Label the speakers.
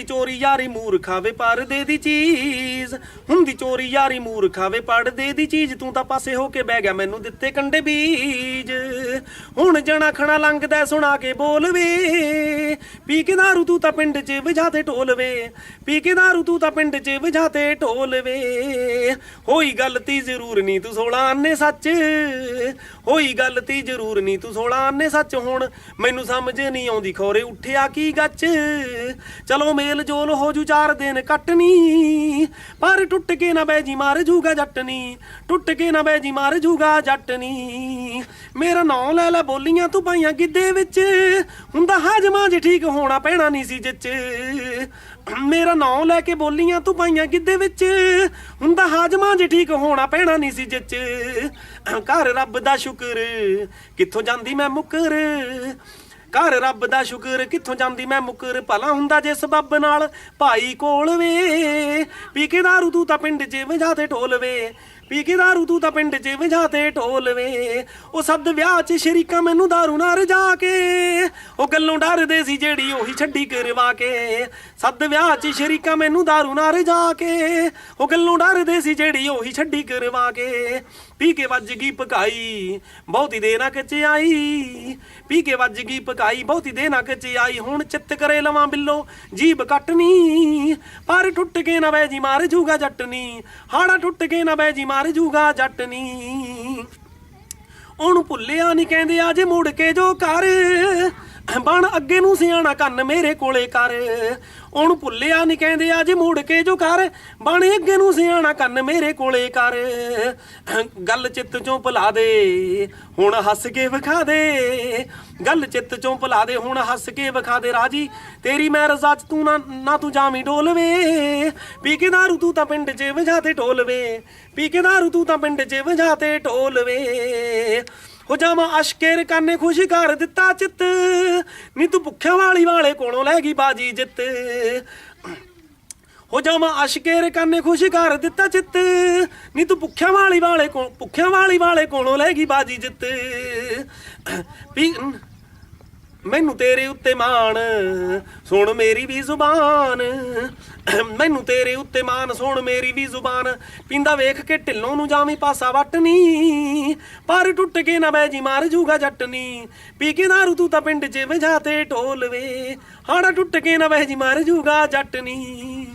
Speaker 1: ਹੁੰਦੀ ਚੋਰੀ ਯਾਰੀ ਮੂਰਖਾ ਵੇ ਪਰਦੇ ਦੀ ਚੀਜ਼। ਹੁੰਦੀ ਚੋਰੀ ਯਾਰੀ ਮੂਰਖਾ ਵੇ ਪਰਦੇ ਦੀ ਚੀਜ਼। ਤੂੰ ਤਾਂ ਪਾਸੇ ਹੋ ਕੇ ਬਹਿ ਗਿਆ, ਮੈਨੂੰ ਦਿੱਤੇ ਕੰਡੇ ਬੀਜ। ਹੁਣ ਜਣਾ ਖਣਾ ਲੰਘਦਾ, ਸੁਣਾ ਕੇ ਬੋਲ ਵੇ। ਪੀ ਕੇ ਦਾਰੂ ਤੂੰ ਤਾਂ ਪਿੰਡ 'ਚ ਵਜਾਤੇ ਢੋਲ ਵੇ। ਪੀ ਕੇ ਦਾਰੂ ਤੂੰ ਤਾਂ ਪਿੰਡ 'ਚ ਵਜਾਤੇ ਢੋਲ ਵੇ। ਹੋਈ ਗਲਤੀ ਜ਼ਰੂਰ ਨਹੀਂ ਤੂੰ 16 ਆਨੇ ਸੱਚ। ਹੋਈ ਗਲਤੀ ਜ਼ਰੂਰ ਨਹੀਂ ਤੂੰ 16 ਆਨੇ ਸੱਚ। ਹੁਣ ਮੈਨੂੰ ਸਮਝ ਨਹੀਂ ਆਉਂਦੀ, ਖੋਰੇ ਉੱਠਿਆ ਕੀ ਗੱਚ। ਚਲੋ ਮੇਲ ਜੋਲ ਹੋ ਜੂ ਚਾਰ ਦਿਨ ਕੱਟਣੀ। ਪਰ ਟੁੱਟ ਕੇ ਨਾ ਬੈ ਜੀ, ਮਾਰ ਜੂਗਾ ਜੱਟਨੀ ਟੁੱਟ ਕੇ ਨਾ ਬੈ ਜੀ, ਮਾਰ ਜੂਗਾ ਜੱਟਨੀ ਮੇਰਾ ਨਾਂ ਲੈ ਲੈ ਬੋਲੀਆਂ ਤੂੰ ਪਾਈਆਂ ਗਿੱਦੇ ਵਿੱਚ। ਹੁੰਦਾ ਹਾਜਮਾ ਜੇ ਠੀਕ ਹੋਣਾ ਪੈਣਾ ਨਹੀਂ ਸੀ ਜਿੱਚ। ਮੇਰਾ ਨਾਂ ਲੈ ਕੇ ਬੋਲੀਆਂ ਤੂੰ ਪਾਈਆਂ ਗਿੱਦੇ ਵਿੱਚ। ਹੁੰਦਾ ਹਾਜਮਾ ਜੇ ਠੀਕ ਹੋਣਾ ਪੈਣਾ ਨਹੀਂ ਸੀ ਜਿੱਚ। ਘਰ ਰੱਬ ਦਾ ਸ਼ੁਕਰ, ਕਿੱਥੋਂ ਜਾਂਦੀ ਮੈਂ ਮੁਕਰ? ਘਰ ਰੱਬ ਦਾ ਸ਼ੁਕਰ ਕਿੱਥੋਂ ਜਾਂਦੀ ਮੈਂ ਮੁਕਰ? ਭਲਾ ਹੁੰਦਾ ਜੇ ਸਬੱਬ ਨਾਲ। ਭਾਈ ਕੋਲ ਵੇ ਪੀ ਕੇ ਦਾਰੂ ਤੂੰ ਤਾਂ ਪਿੰਡ 'ਚ ਵਜਾ ਤੇ ਢੋਲ ਵੇ। ਪੀ ਕੇ ਦਾਰੂ ਤੂੰ ਤਾਂ ਪਿੰਡ 'ਚ ਵਜਾ ਤੇ ਢੋਲ ਉਹ ਸੱਦ ਵਿਆਹ 'ਚ ਸ਼ਰੀਕਾ ਮੈਨੂੰ ਦਾਰੂ ਨਾਲ ਰਜਾ ਕੇ। ਉਹ ਗੱਲੋਂ ਡਰਦੇ ਸੀ ਜਿਹੜੀ ਉਹੀ ਛੱਡੀ ਕਰਵਾ ਕੇ। ਸੱਦ ਵਿਆਹ 'ਚ ਸ਼ਰੀਕਾ ਮੈਨੂੰ ਦਾਰੂ ਨਾਲ ਰਜਾ ਕੇ। ਉਹ ਗੱਲੋਂ ਡਰਦੇ ਸੀ ਜਿਹੜੀ ਉਹੀ ਛੱਡੀ ਕਰਵਾ ਕੇ। ਪੀ ਕੇ ਵੱਜ ਗਈ ਪਕਾਈ, ਬਹੁਤੀ ਦੇ ਨਾ ਆਈ ਪੀ ਕੇ ਵੱਜ ਗਈ ਪਕਾਈ, ਬਹੁਤੀ ਦੇ ਨਾ ਆਈ ਹੁਣ ਚਿੱਤ ਕਰੇ ਲਵਾਂ ਬਿੱਲੋ ਜੀਬ ਕੱਟਨੀ ਪਰ ਟੁੱਟ ਕੇ ਨਾ ਬੈ ਜੀ ਮਾਰ ਜੂਗਾ ਜੱਟਨੀ। ਹਾੜਾ ਟੁੱਟ ਕੇ ਨਾ ਬੈ ਜੀ ਮਾਰ ਜੂਗਾ ਜੱਟਨੀ। ਉਹਨੂੰ ਭੁੱਲਿਆ ਨਹੀਂ ਕਹਿੰਦੇ ਆ ਜੇ ਮੁੜ ਕੇ ਜੋ ਕਰ। ਬਣ ਅੱਗੇ ਨੂੰ ਸਿਆਣਾ ਕੰਨ ਮੇਰੇ ਕੋਲੇ ਕਰ। ਉਹਨੂੰ ਭੁੱਲਿਆ ਨਹੀਂ ਕਹਿੰਦੇ ਅੱਜ ਜੇ ਮੁੜ ਕੇ ਜੋ ਕਰ। ਬਣ ਅੱਗੇ ਨੂੰ ਸਿਆਣਾ ਕੰਨ ਮੇਰੇ ਕੋਲੇ ਕਰ। ਗੱਲ ਚਿੱਤ ਚੋਂ ਭੁਲਾ ਦੇ, ਹੁਣ ਹੱਸ ਕੇ ਵਿਖਾ ਦੇ। ਗੱਲ ਚਿੱਤ ਚੋਂ ਭੁਲਾ ਦੇ, ਹੁਣ ਹੱਸ ਕੇ ਵਿਖਾ ਦੇ ਰਾਜੀ। ਤੇਰੀ ਮੈਂ ਰਜ਼ਾ ਚ ਤੂੰ ਨਾ ਤੂੰ ਜਾਵੀਂ ਡੋਲਵੇ। ਪੀ ਕੇ ਦਾਰੂ ਤੂੰ ਤਾਂ ਪਿੰਡ 'ਚ ਵਜਾ ਤੇ ਢੋਲਵੇ। ਪੀ ਕੇ ਦਾਰੂ ਤੂੰ ਤਾਂ ਪਿੰਡ 'ਚ ਵਜਾ ਤੇ ਢੋਲਵੇ। ਹੋ ਜਾਵਾਂ ਅਸ਼ਕੇਰ ਕਾਨੇ ਖੁਸ਼ ਕਰ ਦਿੱਤਾ ਚਿੱਤ। ਨੀ ਤੂੰ ਭੁੱਖਿਆਂ ਵਾਲੀ ਵਾਲੇ ਕੋਲੋਂ ਲੈ ਗਈ ਬਾਜੀ ਜਿੱਤ। ਹੋ ਜਾਵਾਂ ਅਸ਼ਕੇ ਕਾਨੇ ਖੁਸ਼ ਕਰ ਦਿੱਤਾ ਚਿੱਤ। ਨੀ ਤੂੰ ਭੁੱਖਿਆਂ ਵਾਲੀ ਵਾਲੇ ਕੋ ਭੁੱਖਿਆਂ ਵਾਲੀ ਵਾਲੇ ਕੋਲੋਂ ਲੈ ਗਈ ਬਾਜੀ ਜਿੱਤ। ਵੀ ਮੈਨੂੰ ਤੇਰੇ ਉੱਤੇ ਮਾਣ, ਸੁਣ ਮੇਰੀ ਵੀ ਜ਼ੁਬਾਨ। ਮੈਨੂੰ ਤੇਰੇ ਉੱਤੇ ਮਾਣ, ਸੁਣ ਮੇਰੀ ਵੀ ਜ਼ੁਬਾਨ। ਪਿੰਦਾ ਵੇਖ ਕੇ ਢਿੱਲੋਂ ਨੂੰ ਜਾਵੀਂ ਪਾਸਾ ਵਟਨੀ ਪਰ ਟੁੱਟ ਕੇ ਨਾ ਬਹਿ ਜੀ, ਮਾਰ ਜੂਗਾ ਜੱਟਨੀ ਪੀ ਕੇ ਦਾਰੂ ਤੂੰ ਤਾਂ ਪਿੰਡ 'ਚ ਵਜਾ ਤੇ ਢੋਲਵੇ। ਹਾੜਾ ਟੁੱਟ ਕੇ ਨਾ ਬਹਿ ਜੀ, ਮਾਰ ਜੂਗਾ ਜੱਟਨੀ